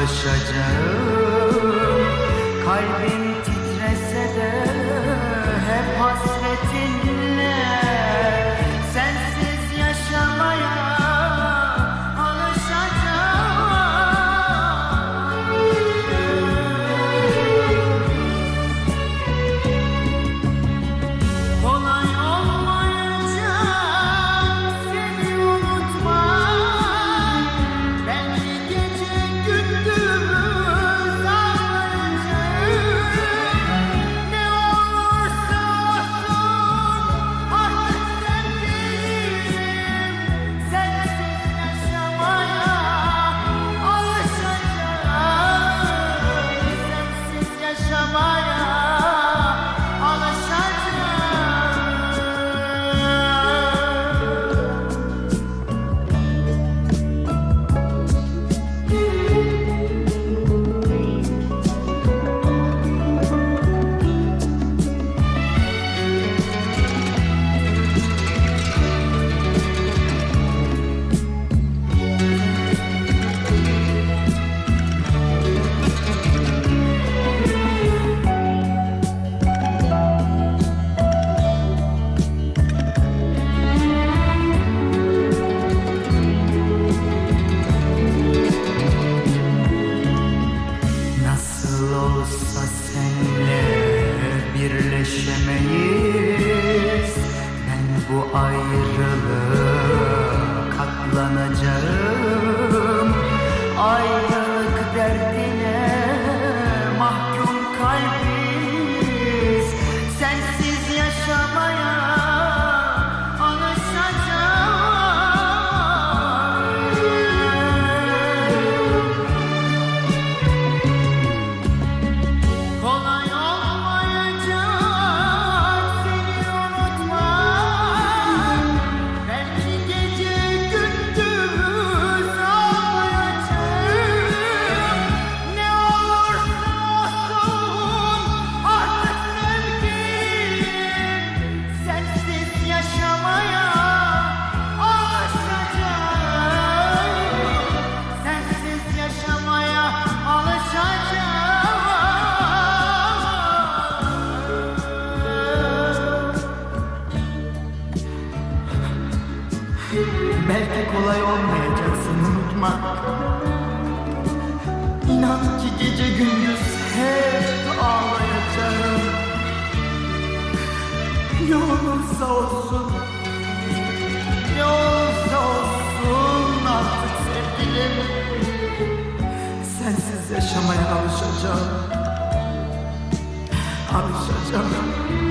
çalışacağım. Kalbim birleşemeyiz Ben bu ayrılığa katlanacağım Belki kolay olmayacaksın unutmak İnan ki gece gündüz hep ağlayacağım. Ne olursa olsun Ne olursa olsun artık sevgilim. Sensiz yaşamaya alışacağım Alışacağım